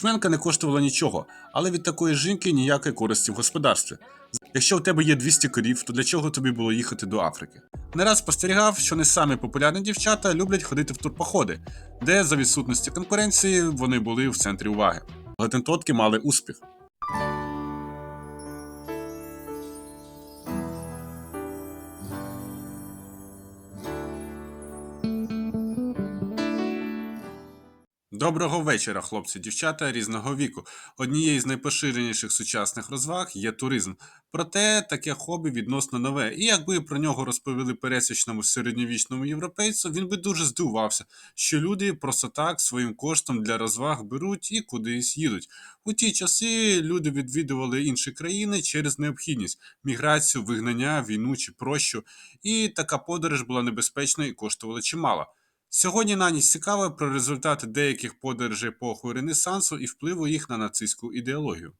Бушменка не коштувала нічого, але від такої жінки ніякої користі в господарстві. Якщо у тебе є 200 корів, то для чого тобі було їхати до Африки? Не раз спостерігав, що не самі популярні дівчата люблять ходити в турпоходи, де за відсутності конкуренції вони були в центрі уваги. Гатентотки мали успіх. Доброго вечора, хлопці, дівчата різного віку. Однією з найпоширеніших сучасних розваг є туризм. Проте таке хобі відносно нове. І якби про нього розповіли пересічному середньовічному європейцю, він би дуже здивувався, що люди просто так своїм коштом для розваг беруть і кудись їдуть. У ті часи люди відвідували інші країни через необхідність міграцію, вигнання, війну чи прощу. І така подорож була небезпечна і коштувала чимало. Сьогодні на ніч цікаво про результати деяких подорожей епохи Ренесансу і впливу їх на нацистську ідеологію.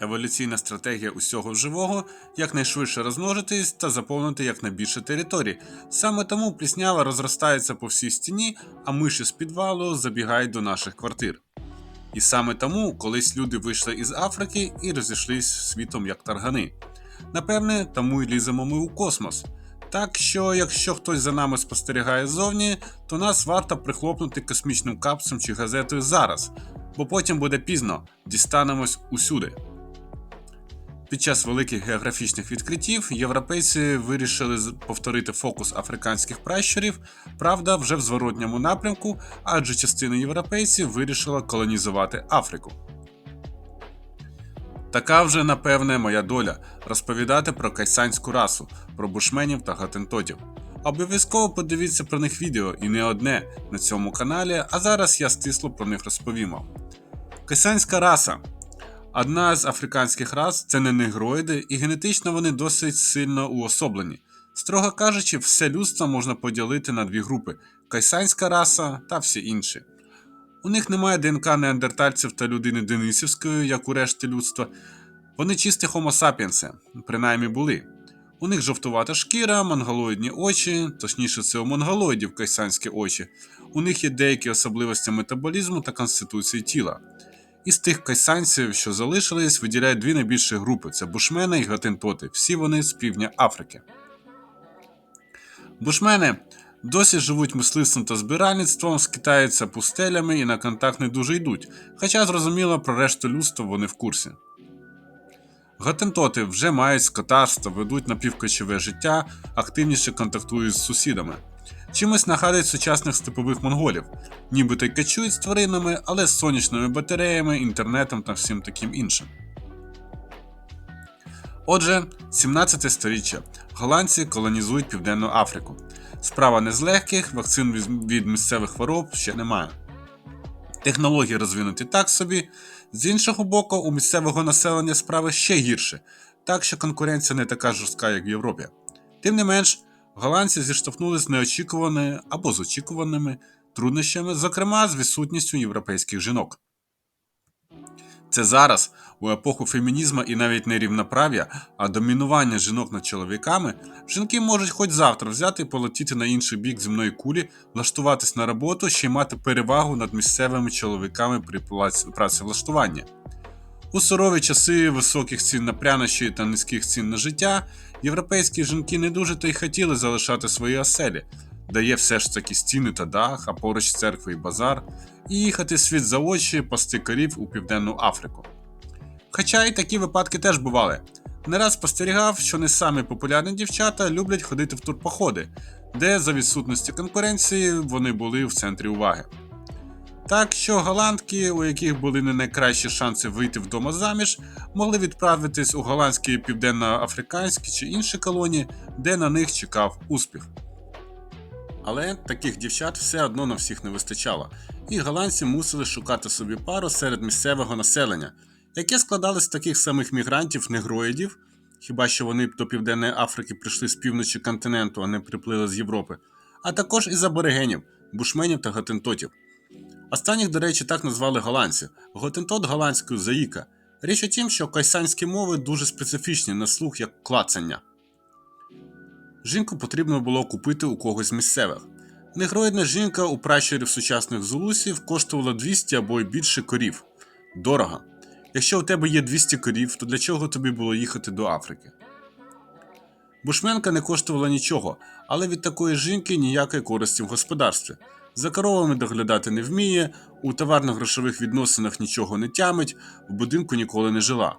Еволюційна стратегія усього живого якнайшвидше розмножитись та заповнити якнайбільше територій. Саме тому пліснява розростається по всій стіні, а миші з підвалу забігають до наших квартир. І саме тому колись люди вийшли із Африки і розійшлись світом як таргани. Напевне, тому й ліземо ми у космос. Так що, якщо хтось за нами спостерігає ззовні, то нас варто прихлопнути космічним капсом чи газетою зараз, бо потім буде пізно, дістанемось усюди. Під час великих географічних відкриттів європейці вирішили повторити фокус африканських пращурів, правда, вже в зворотньому напрямку, адже частина європейців вирішила колонізувати Африку. Така вже, напевне, моя доля розповідати про кайсанську расу, про бушменів та гатентотів. Обов'язково подивіться про них відео і не одне на цьому каналі, а зараз я стисло про них розповімо. Кайсанська раса. Одна з африканських рас це не негроїди, і генетично вони досить сильно уособлені. Строго кажучи, все людство можна поділити на дві групи: кайсанська раса та всі інші. У них немає ДНК неандертальців та людини Денисівської, як у решті людства. Вони чисті хомо сапіенси, принаймні були. У них жовтувата шкіра, монголоїдні очі, точніше, це у монголоїдів кайсанські очі. У них є деякі особливості метаболізму та конституції тіла. Із тих кайсанців, що залишились, виділяють дві найбільші групи: це бушмени і гатентоти. Всі вони з півдня Африки. Бушмени досі живуть мисливством та збиральництвом, скитаються пустелями і на контакт не дуже йдуть, хоча зрозуміло про решту людства вони в курсі. Гатентоти вже мають скотарство, ведуть напівкочове життя, активніше контактують з сусідами. Чимось нагадують сучасних степових монголів, нібито й качують з тваринами, але з сонячними батареями, інтернетом та всім таким іншим. Отже, 17 сторіччя голландці колонізують Південну Африку. Справа не з легких, вакцин від- місцевих хвороб ще немає. Технології розвинуті так собі. З іншого боку, у місцевого населення справи ще гірше, так що конкуренція не така жорстка, як в Європі. Тим не менш, голландці зіштовхнулися з неочікуваними або з очікуваними труднощами, зокрема з відсутністю європейських жінок. Це зараз, у епоху фемінізму і навіть не рівноправ'я, а домінування жінок над чоловіками, жінки можуть хоч завтра взяти і полетіти на інший бік земної кулі, влаштуватись на роботу, ще й мати перевагу над місцевими чоловіками при працевлаштуванні. У сурові часи високих цін на прянощі та низьких цін на життя, європейські жінки не дуже то й хотіли залишати свої оселі, де є все ж таки стіни та дах, а поруч церкви і базар, і їхати світ за очі пасти корів у Південну Африку. Хоча і такі випадки теж бували. Не раз спостерігав, що не самі популярні дівчата люблять ходити в турпоходи, де за відсутності конкуренції вони були в центрі уваги. Так що голландки, у яких були не найкращі шанси вийти вдома заміж, могли відправитись у голландські південноафриканські чи інші колонії, де на них чекав успіх. Але таких дівчат все одно на всіх не вистачало, і голландці мусили шукати собі пару серед місцевого населення, яке складалось з таких самих мігрантів негроїдів, хіба що вони до Південної Африки прийшли з півночі континенту, а не приплили з Європи, а також із аборигенів, бушменів та готентотів. Останніх, до речі, так назвали голландці. Готентот голландською заїка. Річ у тім, що кайсанські мови дуже специфічні на слух як клацання. Жінку потрібно було купити у когось місцевих. Негроїдна жінка у пращурів сучасних зулусів коштувала 200 або й більше корів. Дорого. Якщо у тебе є 200 корів, то для чого тобі було їхати до Африки? Бушменка не коштувала нічого, але від такої жінки ніякої користі в господарстві. За коровами доглядати не вміє, у товарно-грошових відносинах нічого не тямить, в будинку ніколи не жила.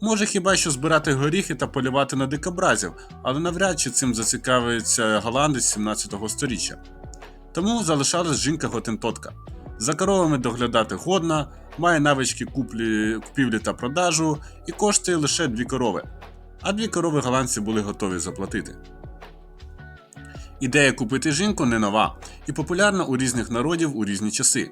Може хіба що збирати горіхи та полювати на дикобразів, але навряд чи цим зацікавиться голландець 17 століття. Тому залишалась жінка готентотка. За коровами доглядати годна, має навички куплі, купівлі та продажу і коштує лише дві корови. А дві корови голландці були готові заплатити. Ідея купити жінку не нова і популярна у різних народів у різні часи.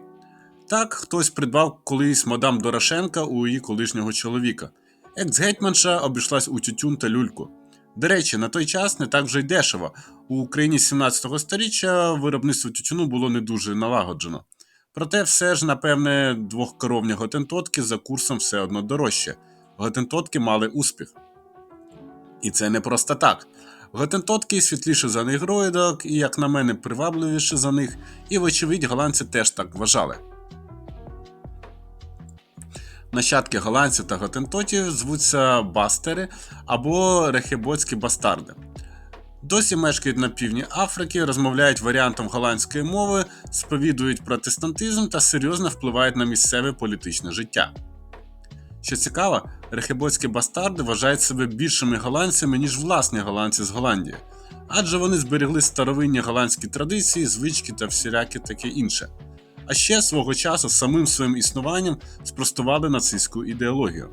Так, хтось придбав колись мадам Дорошенка у її колишнього чоловіка. Екс-гетьманша обійшлась у тютюн та люльку. До речі, на той час не так вже й дешево. У Україні 17 століття виробництво тютюну було не дуже налагоджено. Проте все ж, напевне, двохкоровні готентотки за курсом все одно дорожче. Готентотки мали успіх. І це не просто так. Готентотки світліше за негроїдок, і, як на мене, привабливіше за них, і, вочевидь, голландці теж так вважали. Нащадки голландців та готентотів звуться бастери або рехеботські бастарди. Досі мешкають на півдні Африки, розмовляють варіантом голландської мови, сповідують протестантизм та серйозно впливають на місцеве політичне життя. Що цікаво, рехеботські бастарди вважають себе більшими голландцями, ніж власні голландці з Голландії, адже вони зберегли старовинні голландські традиції, звички та всіляке таке інше. А ще свого часу самим своїм існуванням спростували нацистську ідеологію.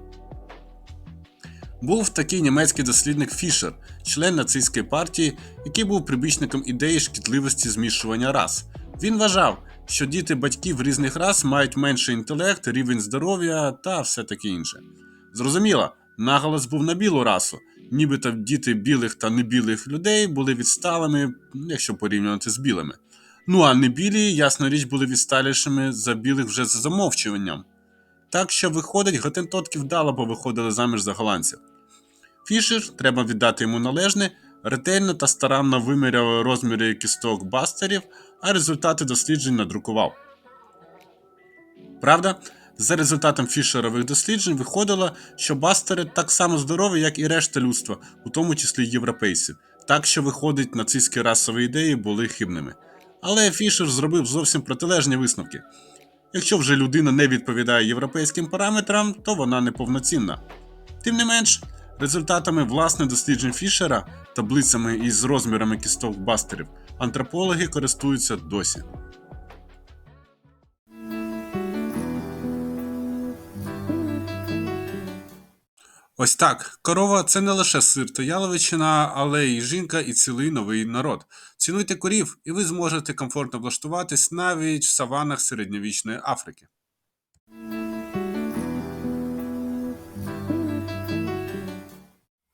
Був такий німецький дослідник Фішер, член нацистської партії, який був прибічником ідеї шкідливості змішування рас. Він вважав, що діти батьків різних рас мають менший інтелект, рівень здоров'я та все таке інше. Зрозуміло, наголос був на білу расу, нібито діти білих та небілих людей були відсталими, якщо порівнювати з білими. Ну а небілі, ясна річ, були відсталішими за білих вже за замовчуванням. Так що, виходить, готентотки вдало повиходили заміж за голландців. Фішер, треба віддати йому належне, ретельно та старанно виміряв розміри кісток бастерів, а результати досліджень надрукував. Правда, за результатом фішерових досліджень виходило, що бастери так само здорові, як і решта людства, у тому числі європейців, так що, виходить, нацистські расові ідеї були хибними. Але Фішер зробив зовсім протилежні висновки. Якщо вже людина не відповідає європейським параметрам, то вона неповноцінна. Тим не менш, результатами власне досліджень Фішера, таблицями із розмірами кісток бастерів, антропологи користуються досі. Ось так. Корова це не лише сир та яловичина, але й жінка і цілий новий народ. Цінуйте корів, і ви зможете комфортно влаштуватись навіть в саванах середньовічної Африки.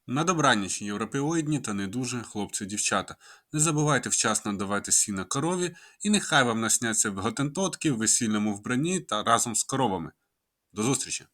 На добраніч, європеоїдні та не дуже хлопці-дівчата. Не забувайте вчасно давати сіна корові, і нехай вам насняться готентотки в весільному вбранні та разом з коровами. До зустрічі!